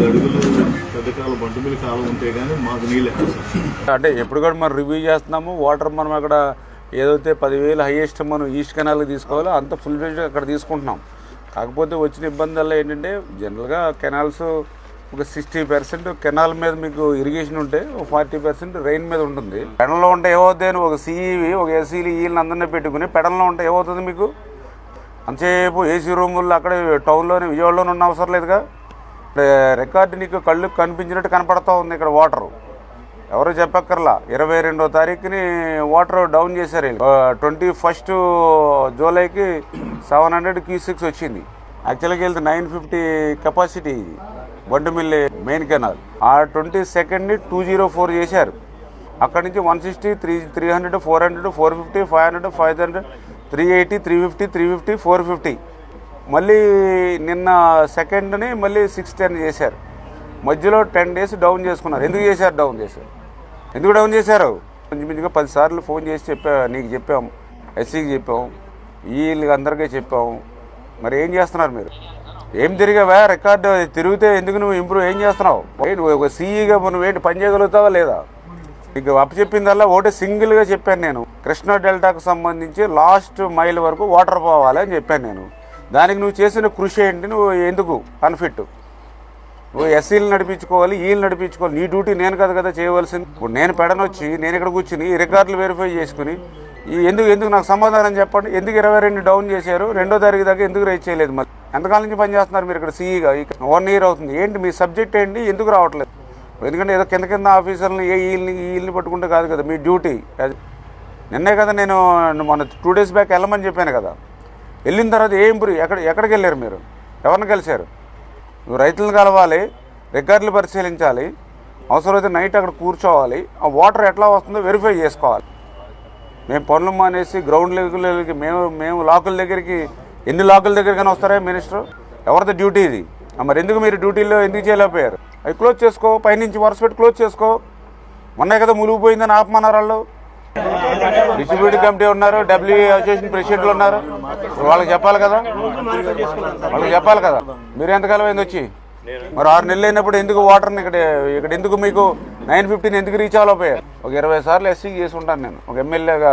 ఐదు అడుగులు మీద కాలం ఉంటే కానీ మాకు నీళ్ళు ఎక్కడ అంటే ఎప్పుడు కూడా మనం రివ్యూ చేస్తున్నాము వాటర్ మనం అక్కడ ఏదైతే పదివేలు హైయెస్ట్ మనం ఈస్ట్ కెనాల్కి తీసుకోవాలో అంత ఫుల్ ఫ్లెజ్ అక్కడ తీసుకుంటున్నాం. కాకపోతే వచ్చిన ఇబ్బందుల్లో ఏంటంటే జనరల్గా కెనాల్స్ ఒక సిక్స్టీ పర్సెంట్ కెనాల్ మీద మీకు ఇరిగేషన్ ఉంటే ఒక ఫార్టీ పర్సెంట్ రైన్ మీద ఉంటుంది. పెడల్లో ఉంటే ఏమవుతుంది అని ఒక సీఈవి ఒక ఏసీలు ఈళ్ళని అందరినీ పెట్టుకుని పెడల్లో ఉంటే ఏమవుతుంది మీకు? అంతసేపు ఏసీ రూముల్లో అక్కడ టౌన్లోనే విజయవాడలోనే ఉన్న అవసరం లేదుగా? రికార్డు నీకు కళ్ళు కనిపించినట్టు కనపడతా ఉంది ఇక్కడ వాటరు. ఎవరు చెప్పక్కర్లా? ఇరవై రెండో తారీఖుని వాటర్ డౌన్ చేశారు ట్వంటీ ఫస్ట్ జూలైకి సెవెన్ హండ్రెడ్ క్యూసిక్స్ వచ్చింది. యాక్చువల్గా వెళ్తే నైన్ ఫిఫ్టీ కెపాసిటీ ఇది. Bandumilli main canal. ఆ ట్వంటీ సెకండ్ని టూ జీరో ఫోర్ చేశారు. అక్కడి నుంచి one sixty three three hundred four hundred four fifty five hundred five hundred three eighty three fifty three fifty four fifty. మళ్ళీ నిన్న సెకండ్ని మళ్ళీ six ten చేశారు. మధ్యలో టెన్ డేస్ డౌన్ చేసుకున్నారు. ఎందుకు చేశారు డౌన్ చేశారు? ఎందుకు డౌన్ చేశారు? కొంచెం పదిసార్లు ఫోన్ చేసి చెప్పా నీకు చెప్పాం. ఎస్సీకి చెప్పాం. వీళ్ళకి అందరికీ చెప్పాం. మరి ఏం చేస్తున్నారు మీరు? ఏం తిరిగావా? రికార్డు తిరిగితే ఎందుకు నువ్వు ఇంప్రూవ్ ఏం చేస్తున్నావు? ఏంటి ఒక సీఈగా నువ్వు ఏంటి పని చేయగలుగుతావా లేదా? నీకు అప్పచెప్పిందల్లా ఒకటి సింగిల్గా చెప్పాను నేను. కృష్ణా డెల్టాకు సంబంధించి లాస్ట్ మైల్ వరకు వాటర్ పోవాలి అని చెప్పాను నేను. దానికి నువ్వు చేసిన కృషి ఏంటి? నువ్వు ఎందుకు? అన్ఫిట్ నువ్వు ఎస్సీలు నడిపించుకోవాలి వీళ్ళు నడిపించుకోవాలి. నీ డ్యూటీ నేను కదా కదా చేయవలసింది. ఇప్పుడు నేను పెడనొచ్చి నేను ఇక్కడ కూర్చుని ఈ రికార్డులు వెరిఫై చేసుకుని ఈ ఎందుకు ఎందుకు నాకు సమాధానం చెప్పండి? ఎందుకు ఇరవై రెండు డౌన్ చేశారు? రెండో తారీఖు దాకా ఎందుకు రైట్ చేయలేదు మరి? ఎంతకాలం నుంచి పనిచేస్తున్నారు మీరు ఇక్కడ సీఈగా వన్ ఇయర్ అవుతుంది. ఏంటి మీ సబ్జెక్ట్ ఏంటి? ఎందుకు రావట్లేదు? ఎందుకంటే ఏదో కింద కింద ఆఫీసర్ని ఏ వీళ్ళని వీళ్ళని పట్టుకుంటే కాదు కదా మీ డ్యూటీ. అది నిన్నే కదా నేను మొన్న టూ డేస్ బ్యాక్ వెళ్ళమని చెప్పాను కదా. వెళ్ళిన తర్వాత ఏం ఇంప్రూవ్ ఎక్కడ ఎక్కడికి వెళ్ళారు మీరు? ఎవరిని కలిశారు? నువ్వు రైతులను కలవాలి రికార్డులు పరిశీలించాలి అవసరమైతే నైట్ అక్కడ కూర్చోవాలి ఆ వాటర్ ఎట్లా వస్తుందో వెరిఫై చేసుకోవాలి. మేము పనులు మానేసి గ్రౌండ్ లెవెల్కి మేము మేము లాకుల దగ్గరికి ఎన్ని లాకుల దగ్గరికైనా వస్తారా మినిస్టర్? ఎవరిది డ్యూటీ ఇది? మరి ఎందుకు మీరు డ్యూటీలో ఎందుకు చేయలేకపోయారు? అవి క్లోజ్ చేసుకో పైనుంచి వరుస పెట్టి క్లోజ్ చేసుకో. మొన్నే కదా మునిగిపోయిందని ఆపమన్నారు వాళ్ళు. డిస్ట్రిబ్యూటివ్ కమిటీ ఉన్నారు డబ్ల్యూ అసోసియేషన్ ప్రెసిడెంట్లు ఉన్నారు. వాళ్ళకి చెప్పాలి కదా? వాళ్ళకి చెప్పాలి కదా? మీరు ఎంతకాలం అయింది వచ్చి? మరి ఆరు నెలలు అయినప్పుడు ఎందుకు వాటర్ని ఇక్కడ ఇక్కడ ఎందుకు మీకు నైన్ ఫిఫ్టీన్ ఎందుకు రీచ్ అవ్వలేకపోయారు ఒక ఇరవై సార్లు ఎస్సీ చేసి ఉంటాను నేను. ఒక ఎమ్మెల్యేగా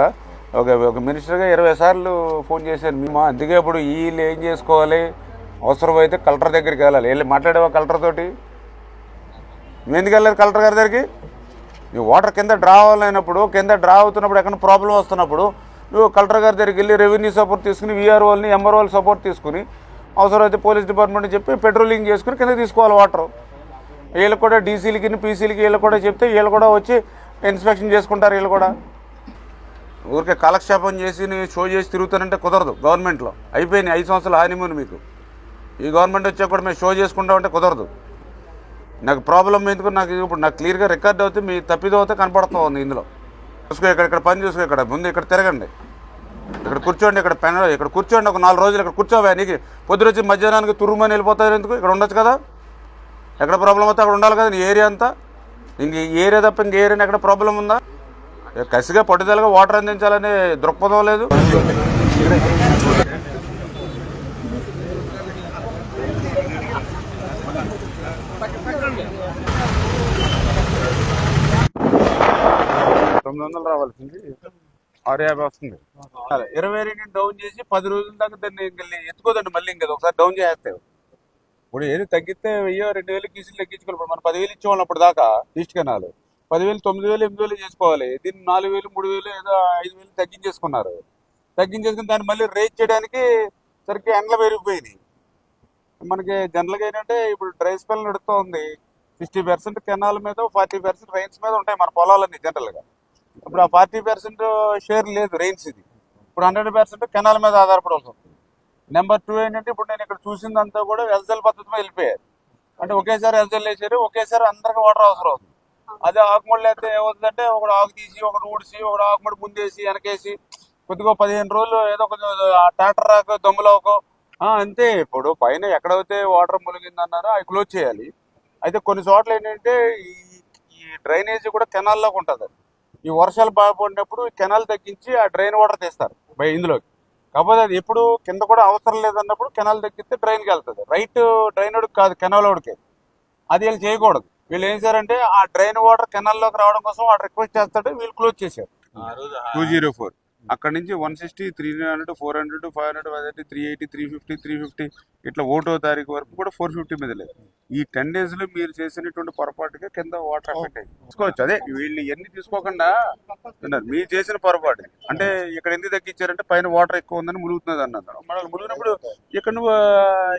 ఒక ఒక మినిస్టర్గా ఇరవై సార్లు ఫోన్ చేశాను. మేము అందుకే ఇప్పుడు వీళ్ళు ఏం చేసుకోవాలి? అవసరమైతే కలెక్టర్ దగ్గరికి వెళ్ళాలి. వెళ్ళి మాట్లాడేవా కలెక్టర్ తోటి? ఎందుకు వెళ్ళారు కలెక్టర్ గారి దగ్గరికి? నువ్వు వాటర్ కింద డ్రా అవ్వలేనప్పుడు కింద డ్రా అవుతున్నప్పుడు ఎక్కడ ప్రాబ్లం వస్తున్నప్పుడు నువ్వు కలెక్టర్ గారి దగ్గరికి వెళ్ళి రెవెన్యూ సపోర్ట్ తీసుకుని వీఆర్ఓల్ని ఎంఆర్ఓలు సపోర్ట్ తీసుకుని అవసరమైతే పోలీస్ డిపార్ట్మెంట్ చెప్పి పెట్రోలింగ్ చేసుకుని కింద తీసుకోవాలి వాటర్. వీళ్ళు కూడా డీసీలకి పీసీలకి వీళ్ళు కూడా చెప్తే వీళ్ళు కూడా వచ్చి ఇన్స్పెక్షన్ చేసుకుంటారు వీళ్ళు కూడా. ఊరికే కాలక్షేపం చేసి నేను షో చేసి తిరుగుతానంటే కుదరదు గవర్నమెంట్లో. అయిపోయినాయి ఐదు సంవత్సరాలు హానిమూన్ మీకు. ఈ గవర్నమెంట్ వచ్చాక కూడా మేము షో చేసుకుంటామంటే కుదరదు. నాకు ప్రాబ్లం ఎందుకు? నాకు ఇప్పుడు నాకు క్లియర్గా రికార్డ్ అవుతే మీ తప్పిదో అవుతే కనపడుతూ ఉంది ఇందులో. చూసుకో ఇక్కడ ఇక్కడ పని చూసుకో ఇక్కడ ముందు ఇక్కడ తిరగండి. ఇక్కడ కూర్చోండి ఇక్కడ పెన్ ఇక్కడ కూర్చోండి ఒక నాలుగు రోజులు ఇక్కడ కూర్చోవా. నీకు పొద్దునొచ్చి మధ్యాహ్నానికి తురుమని వెళ్ళిపోతారు ఎందుకు? ఇక్కడ ఉండొచ్చు కదా? ఎక్కడ ప్రాబ్లం అవుతే అక్కడ ఉండాలి కదా నీ ఏరియా అంతా? ఇంక ఈ ఏరియా తప్ప ఇంక ఏరియా ఎక్కడ ప్రాబ్లం ఉందా? కసిగా పట్టుదలగా వాటర్ అందించాలనే దృక్పథం లేదు. తొమ్మిది వందలు రావాల్సింది. ఆరు యాభై వస్తుంది. ఇరవై రెండు డౌన్ చేసి పది రోజుల దాకా దాన్ని ఇంక ఎత్తుకోదండి మళ్ళీ ఇంకా ఒకసారి డౌన్ చేస్తావు ఇప్పుడు ఏది తగ్గితే వెయ్యో రెండు వేలు కీసులు తగ్గించుకోవాలి మనం పదివేలు ఇచ్చేవాళ్ళం అప్పుడు దాకా ఈస్ట్ కెనాల్. పదివేలు తొమ్మిది వేలు ఎనిమిది వేలు చేసుకోవాలి. దీన్ని నాలుగు వేలు మూడు వేలు ఏదో ఐదు వేలు తగ్గించేసుకున్నారు. తగ్గించేసుకుని దాన్ని మళ్ళీ రేట్ చేయడానికి సరిగ్గా ఎండలు పెరిగిపోయినాయి. మనకి జనరల్గా ఏంటంటే ఇప్పుడు డ్రై స్పెల్ నడుస్తూ ఉంది సిక్స్టీ పర్సెంట్ కెనాల్ మీద ఫార్టీ పర్సెంట్ రైన్స్ మీద ఉంటాయి మన పొలాలన్నీ జనరల్గా ఇప్పుడు ఆ ఫార్టీ పర్సెంట్ షేర్ లేదు రెయిన్స్ ఇది. ఇప్పుడు హండ్రెడ్ పర్సెంట్ కెనాల్ మీద ఆధారపడాల్సి వస్తుంది నెంబర్ టూ ఏంటంటే ఇప్పుడు నేను ఇక్కడ చూసిందంతా కూడా ఎస్ఎల్ పద్ధతి మీద వెళ్ళిపోయారు. అంటే ఒకేసారి ఎస్ఎల్ వేసారు ఒకేసారి అందరికి వాటర్ అవసరం అవుతుంది. అదే ఆకుమడి అయితే ఏమవుతుందంటే ఒకడు ఆకు తీసి ఒకడు ఊడిసి ఒకడు ఆకుమడి ముందేసి వెనకేసి కొద్దిగా పదిహేను రోజులు ఏదో కొంచెం ట్రాక్టర్ రాకో దమ్ములోకో అంతే. ఇప్పుడు పైన ఎక్కడైతే వాటర్ మునిగిందన్నారో అవి క్లోజ్ చేయాలి. అయితే కొన్ని చోట్ల ఏంటంటే ఈ ఈ కూడా కెనాల్లోకి ఉంటుంది ఈ వర్షాలు బాగా పడినప్పుడు కెనాల్ తగ్గించి ఆ డ్రైన్ వాటర్ తీస్తారు బై ఇందులోకి. కాకపోతే అది ఎప్పుడు కింద కూడా అవసరం లేదన్నప్పుడు కెనాల్ తగ్గిస్తే డ్రైన్కి వెళ్తుంది రైట్ డ్రైన్ కాదు కెనాల్ ఓడికి అది వీళ్ళు చేయకూడదు. వీళ్ళు ఏం చేశారంటే ఆ డ్రైన్ వాటర్ కెనాల్లోకి రావడం కోసం వాడు రిక్వెస్ట్ చేస్తాడు వీళ్ళు క్లోజ్ చేశారు. Two zero four. అక్కడ నుంచి one sixty three hundred four hundred five hundred అదే three eighty three fifty three fifty ఇట్లా ఒకటో తారీఖు వరకు కూడా ఫోర్ ఫిఫ్టీ మీద లేదు. ఈ టెన్ డేస్లో మీరు చేసినటువంటి పొరపాటుగా కింద వాటర్ ఎఫెక్ట్ అయ్యి తీసుకోవచ్చు. అదే వీళ్ళు ఎన్ని తీసుకోకుండా మీరు చేసిన పొరపాటు. అంటే ఇక్కడ ఎందుకు తగ్గించారంటే పైన వాటర్ ఎక్కువ ఉందని ములుగుతున్నది అన్నారు ములిగినప్పుడు ఇక్కడ నువ్వు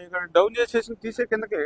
ఇక్కడ డౌన్ చేసేసి తీసే కిందకి